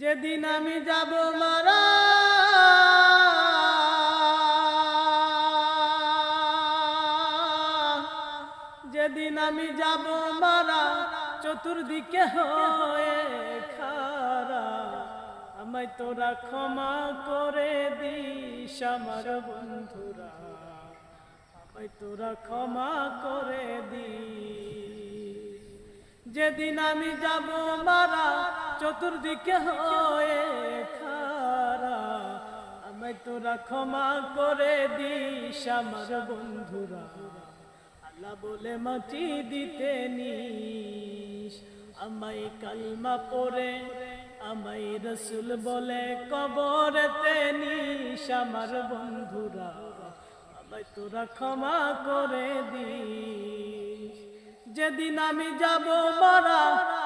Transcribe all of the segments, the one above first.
যেদিন আমি যাব মারা, যেদিন আমি যাব মারা, চতুর্দিকে হয়ে খারা। আমায় তোরা ক্ষমা করে দিস আমার বন্ধুরা। আমায় তোরা ক্ষমা করে দিস। যেদিন আমি যাব মারা চতুর্দিকে হয়ে খারা। আমায় তোরা ক্ষমা করে দিস আমার বন্ধুরা। আল্লাহ বলে মাটি দিতে নিস। আমায় কালমা পরে আমায় রসুল বলে কবরেতে নিস আমার বন্ধুরা। আমায় তোরা ক্ষমা করে দিস। যেদিন আমি যাব মারা,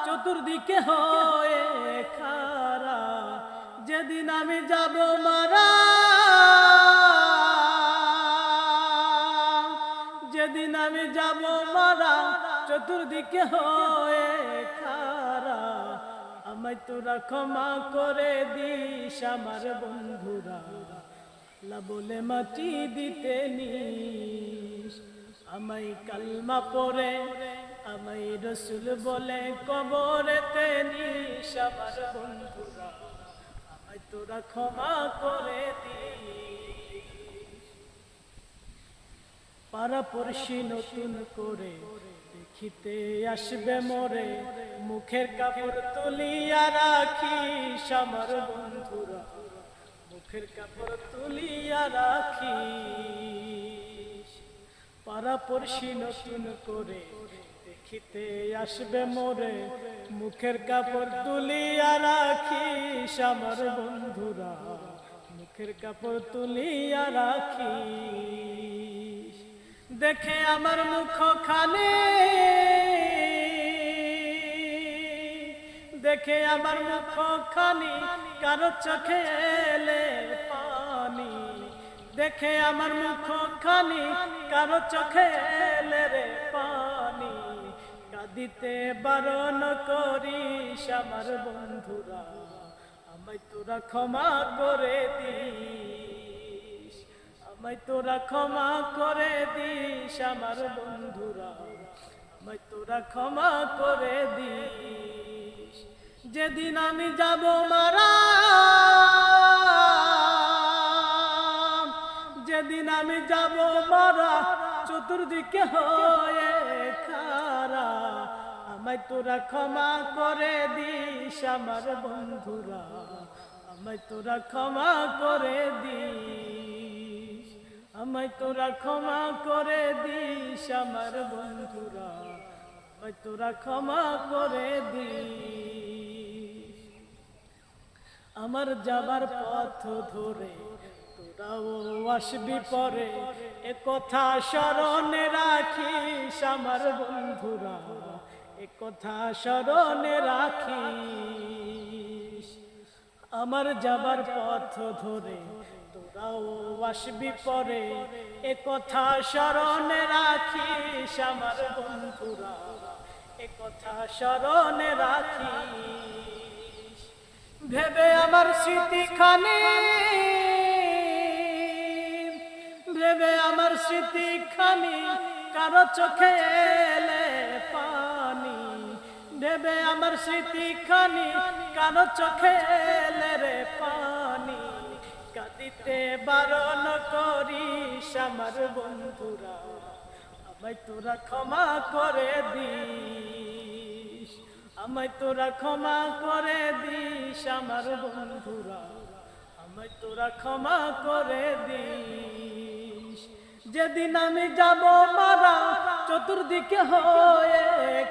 চতুর্দিকে হয়ে খারা। যেদিন আমি যাব মারা, যেদিন আমি যাব মারা, চতুর্দিকে হয়ে খারা। আমায় তোরা ক্ষমা করে দিস আমার বন্ধুরা। বলে, মাটি দিতে নিস। আমায় কালমা পরে আমায় রসুল বলে কবরেতে নিস আমার বন্ধুরা। আমায় তোরা ক্ষমা করে দিস। পারাপড়শি নতুন করে দেখিতে আসবে মোরে। মুখের কাপড় তুলিয়া রাখি আমার বন্ধুরা। মুখের কাপড় তুলিয়া রাখি পারাপড়শি নতুন করে দেখিতে আসবে মোরে, মুখের কাপড় তুলিয়া রাখি আমার বন্ধুরা, মুখের কাপড় তুলিয়া রাখি দেখে আমার মুখ খানে দেখে আমার মুখ খানি কারও চোখে এলে পানি। দেখে আমার মুখ খানি কারও চোখে এলে কাঁদিতে বারণ করিস আমার বন্ধুরা, আমায় তোরা ক্ষমা করে দিস, আমায় তোরা ক্ষমা করে দিস আমার বন্ধুরা, আমায় তোরা ক্ষমা করে দিস। যেদিন আমি যাব মারা যেদিন আমি যাব মারা, চতুর্দিকে হয়ে খারা। আমায় তোরা ক্ষমা করে দিস আমার বন্ধুরা, আমায় তোরা ক্ষমা করে দিস, আমায় তোরা ক্ষমা করে দিস আমার বন্ধুরা, আমায় তোরা ক্ষমা করে দিস। আমার যাবার পথ ধরে আসবি পরে, এ কথা স্মরণে রাখিস আমার বন্ধুরা, এ কথা স্মরণে রাখিস। আমার যাবার পথ ধরে তোরাও আসবি পরে, এ কথা স্মরণে রাখিস আমার বন্ধুরা, এ কথা স্মরণে রাখিস। ভেবে আমার স্মৃতিখানি ভেবে আমার স্মৃতিখানি কারও চোখে এলে পানি। ভেবে আমার স্মৃতিখানি কারও চোখে এলে রে পানি। কাঁদিতে বারণ করিস আমার বন্ধুরা, আমায় তোরা ক্ষমা করে দিস। আমায় তোরা ক্ষমা করে দিস আমার বন্ধুরা, আমায় তোরা ক্ষমা করে দিস। যেদিন আমি যাব মারা, চতুর্দিকে হয়ে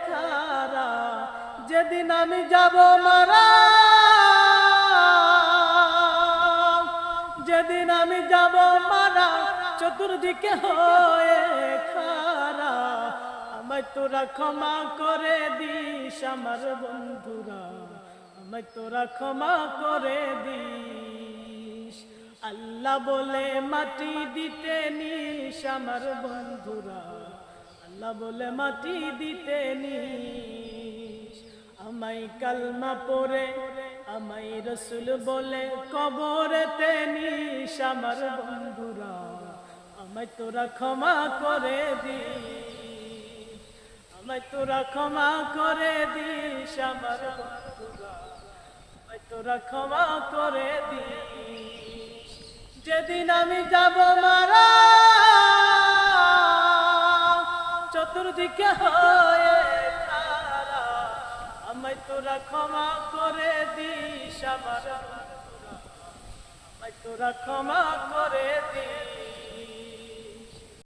খারা। যেদিন আমি যাব মারা, যেদিন আমি যাব মারা, চতুর্দিকে হয়ে খারা। আমায় তোরা ক্ষমা করে দিস আমার বন্ধুরা। আমায় তোরা ক্ষমা করে দিস। আল্লাহ বলে মাটি দিতে নিস আমার বন্ধুরা। আল্লাহ বলে মাটি দিতে নিস। আমায় কালমা পরে আমাই রসুল বলে কবরেতে নিস আমার বন্ধুরা। আমায় তোরা ক্ষমা করে দি আমায় তোরা ক্ষমা করে দিস আমার বন্ধুরা। আমায় তোরা ক্ষমা করে দিস যেদিন আমি যাব মারা, চতুর্দিকে হয়ে আমায় তোরা ক্ষমা করে দিস আমার তোরা ক্ষমা করে দিস।